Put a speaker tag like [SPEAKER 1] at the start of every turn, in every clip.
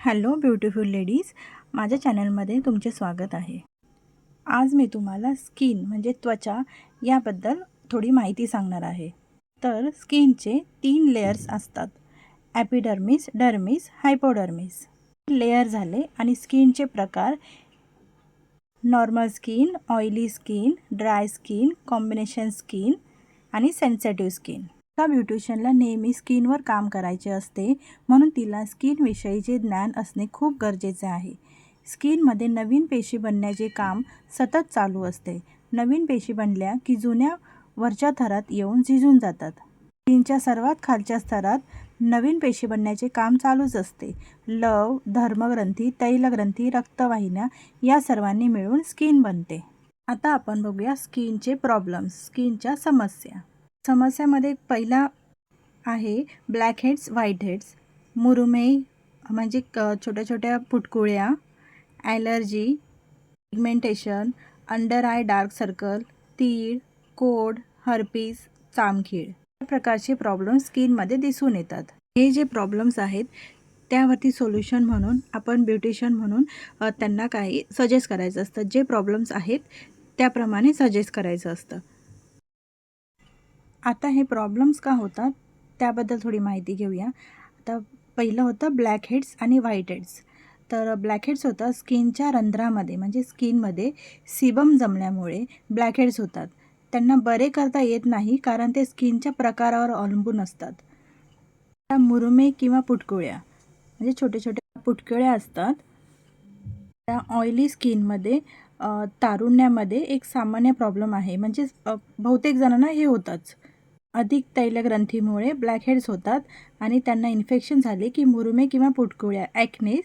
[SPEAKER 1] Hello beautiful ladies. माझ्या चॅनलमध्ये तुमचे स्वागत आहे. आज मी तुम्हाला स्किन म्हणजे त्वचा याबद्दल थोडी माहिती सांगणार आहे. तर स्किनचे तीन लेयर्स असतात. ॲपिडर्मिस डर्मिस हायपोडर्मिस. लेयर झाले आणि स्किनचे प्रकार normal skin oily skin dry skin combination skin आणि सेन्सेटिव्ह स्किन. का ब्युटिशियनला नेहमी स्किनवर काम करायचे असते म्हणून तिला स्किनविषयीचे ज्ञान असणे खूप गरजेचे आहे. स्किनमध्ये नवीन पेशी बनण्याचे काम सतत चालू असते. नवीन पेशी बनल्या की जुन्या वरच्या थरात येऊन झिजून जातात. स्किनच्या सर्वात खालच्या स्तरात नवीन पेशी बनण्याचे काम चालूच असते. लव धर्मग्रंथी तैलग्रंथी रक्तवाहिन्या या सर्वांनी मिळून स्किन बनते. आता आपण बघूया स्किनचे प्रॉब्लेम्स स्किनच्या समस्या. समस्यामध्ये पहिला आहे ब्लॅक हेड्स व्हाईट हेड्स मुरुमे म्हणजे क छोट्या छोट्या फुटकुळ्या. Allergy pigmentation under eye dark circle तीळ कोड हर्पीस चामखीळ. या प्रकारचे प्रॉब्लेम स्किनमध्ये दिसून येतात. हे जे प्रॉब्लेम्स आहेत त्यावरती सोल्युशन म्हणून आपण ब्युटिशियन म्हणून त्यांना काही सजेस्ट करायचं असतं. जे प्रॉब्लेम्स आहेत त्याप्रमाणे सजेस्ट करायचं असतं. आता हे प्रॉब्लेम्स का होतात त्याबद्दल थोडी माहिती घेऊया. आता पहिलं होतं ब्लॅक हेड्स आणि व्हाईट हेड्स तर ब्लॅक हेड्स होतं स्किनच्या रंध्रामध्ये म्हणजे स्किनमध्ये सिबम जमल्यामुळे ब्लॅक हेड्स होतात. त्यांना बरे करता येत नाही कारण ते स्किनच्या प्रकारावर अवलंबून असतात. त्या मुरुमे किंवा पुटकुळ्या म्हणजे छोटे छोटे पुटकुळ्या असतात. त्या ऑइली स्किनमध्ये तारुण्यामध्ये एक सामान्य प्रॉब्लेम आहे. म्हणजे बहुतेक जणांना हे होतंच. अधिक तैलग्रंथीमुळे ब्लॅक हेड्स होतात आणि त्यांना इन्फेक्शन झाले की मुरुमे किंवा पुटकुळ्या ॲक्ने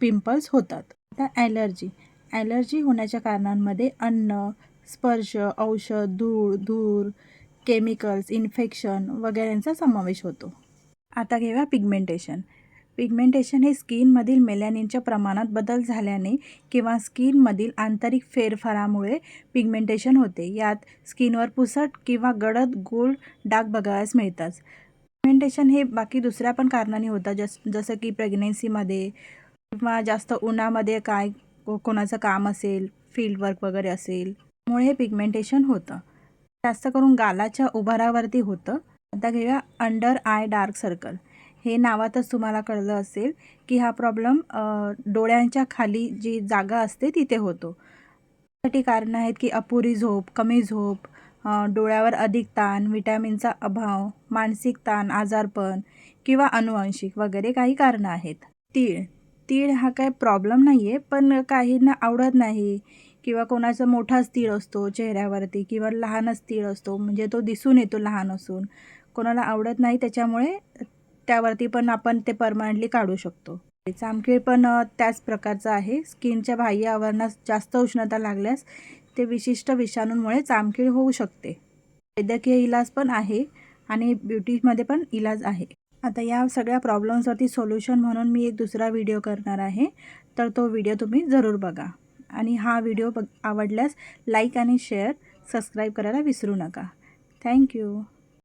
[SPEAKER 1] पिंपल्स होतात. आता ॲलर्जी ॲलर्जी होण्याच्या कारणांमध्ये अन्न स्पर्श औषध धूळ धूर केमिकल्स इन्फेक्शन वगैरेंचा समावेश होतो. आता घेऊया पिगमेंटेशन पिगमेंटेशन हे स्किनमधील मेलॅनिनच्या प्रमाणात बदल झाल्याने किंवा स्किनमधील आंतरिक फेरफारामुळे पिगमेंटेशन होते. यात स्किनवर पुसट किंवा गडद गोल डाग बघावयास मिळतात. पिगमेंटेशन हे बाकी दुसऱ्या पण कारणाने होतं जस जसं की प्रेग्नेन्सीमध्ये किंवा जास्त उन्हामध्ये काय कोणाचं काम असेल फील्ड वर्क वगैरे असेल त्यामुळे हे पिगमेंटेशन होतं. जास्त करून गालाच्या उभारावरती होतं. आता घेऊया अंडर आय डार्क सर्कल. हे नावातच तुम्हाला कळलं असेल की हा प्रॉब्लेम डोळ्यांच्या खाली जी जागा असते तिथे होतो. त्यासाठी कारणं आहेत की अपुरी झोप कमी झोप डोळ्यावर अधिक ताण विटॅमिनचा अभाव मानसिक ताण आजारपण किंवा अनुवांशिक वगैरे काही कारणं आहेत. तीळ. तीळ हा काय प्रॉब्लेम नाही आहे पण काहींना आवडत नाही किंवा कोणाचा मोठाच तीळ असतो चेहऱ्यावरती किंवा लहानच तीळ असतो म्हणजे तो दिसून येतो लहान असून. कोणाला आवडत नाही त्याच्यामुळे त्यावरती पण आपण ते परमनंटली काढू शकतो. चामखीळ पण त्याच प्रकारचं आहे. स्किनच्या बाह्य आवरणास जास्त उष्णता लागल्यास ते विशिष्ट विषाणूंमुळे चामखीळ होऊ शकते. वैद्यकीय इलाज पण आहे आणि ब्युटीमध्ये पण इलाज आहे. आता या सगळ्या प्रॉब्लेम्सवरती सोल्युशन म्हणून मी एक दुसरा व्हिडिओ करणार आहे. तर तो व्हिडिओ तुम्ही जरूर बघा. आणि हा व्हिडिओ बघ आवडल्यास लाईक आणि शेअर सबस्क्राईब करायला विसरू नका. थँक्यू.